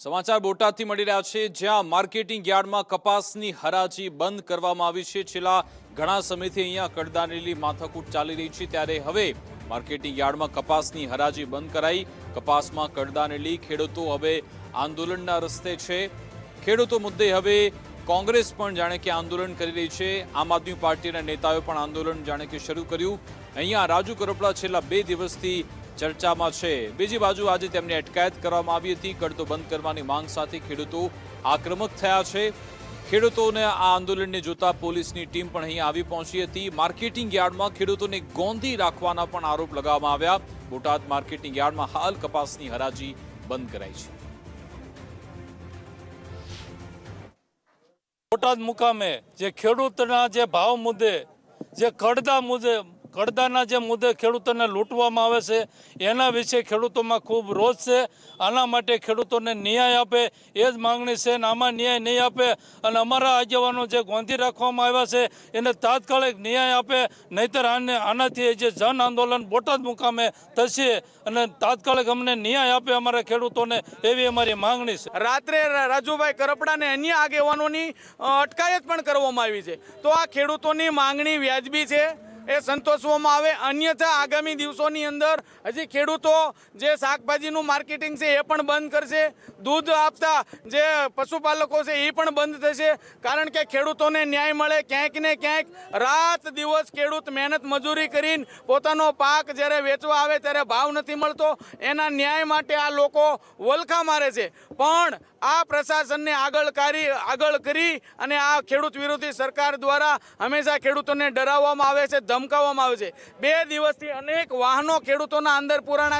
સમાચાર બોટાદથી મળી રહ્યા છે. જ્યાં માર્કેટિંગ યાર્ડમાં કપાસની હરાજી બંધ કરવામાં આવી છે. છેલ્લા ઘણા સમયથી અહીંયા કડદાનેલી માથાકૂટ ચાલી રહી છે. ત્યારે હવે માર્કેટિંગ યાર્ડમાં કપાસની હરાજી બંધ કરાઈ. કપાસમાં કડદાનેલી ખેડૂતો હવે આંદોલનના રસ્તે છે. ખેડૂતો મુદ્દે હવે કોંગ્રેસ પણ જાણે કે આંદોલન કરી રહી છે. આમ આદમી પાર્ટીના નેતાઓએ પણ આંદોલન જાણે કે શરૂ કર્યું. અહીંયા રાજુ કરોપડા છેલ્લા બે દિવસથી ચર્ચામાં છે. બીજી બાજુ આજે તેમની અટકાયત કરવામાં આવી હતી. કરતો બંધ કરવાની માંગ સાથે ખેડૂતો આક્રમક થયા છે. ખેડૂતોને આ આંદોલનને જોતા પોલીસની ટીમ પણ અહીં આવી પહોંચી હતી. માર્કેટિંગ યાર્ડમાં ખેડૂતોને ગોંધી રાખવાના પણ આરોપ લગાવવામાં આવ્યા. બોટાદ માર્કેટિંગ યાર્ડમાં હાલ કપાસની હરાજી બંધ કરાઈ છે. બોટાદ મુકામે જે ખેડૂતના જે ભાવ મુદ્દે, જે કડદા મુદ્દે કડદાના જે મુદ્દે ખેડૂતોને લૂંટવામાં આવે છે, એના વિશે ખેડૂતોમાં ખૂબ રોષ છે. આના માટે ખેડૂતોને ન્યાય આપે, એ જ માંગણી છે અને આમાં ન્યાય નહીં આપે અને અમારા આગેવાનો જે ગોંધી રાખવામાં આવ્યા છે, એને તાત્કાલિક ન્યાય આપે, નહીતર આને, આનાથી જે જન આંદોલન બોટાદ મુકામે થશે અને તાત્કાલિક અમને ન્યાય આપે અમારા ખેડૂતોને, એવી અમારી માંગણી છે. રાત્રે રાજુભાઈ કરપડાને અન્ય આગેવાનોની અટકાયત પણ કરવામાં આવી છે. તો આ ખેડૂતોની માંગણી વ્યાજબી છે? એ સંતોષવામાં આવે. અન્યથા આગામી દિવસોની અંદર હજી ખેડૂતો જે શાકભાજીનું માર્કેટિંગ છે એ પણ બંધ કરશે. દૂધ આપતા જે પશુપાલકો છે એ પણ બંધ થશે. કારણ કે ખેડૂતોને ન્યાય મળે ક્યાંક ને ક્યાંક. રાત દિવસ ખેડૂત મહેનત મજૂરી કરીને પોતાનો પાક જ્યારે વેચવા આવે ત્યારે ભાવ નથી મળતો. એના ન્યાય માટે આ લોકો વલખા મારે છે. પણ આ પ્રશાસનને આગળ કરી આગળ કરી અને આ ખેડૂત વિરોધી સરકાર દ્વારા હંમેશા ખેડૂતોને ડરાવવામાં આવે છે ધમકાવવામાં આવે છે. બે દિવસથી અનેક વાહનો ખેડૂતોના અંદર પુરાણા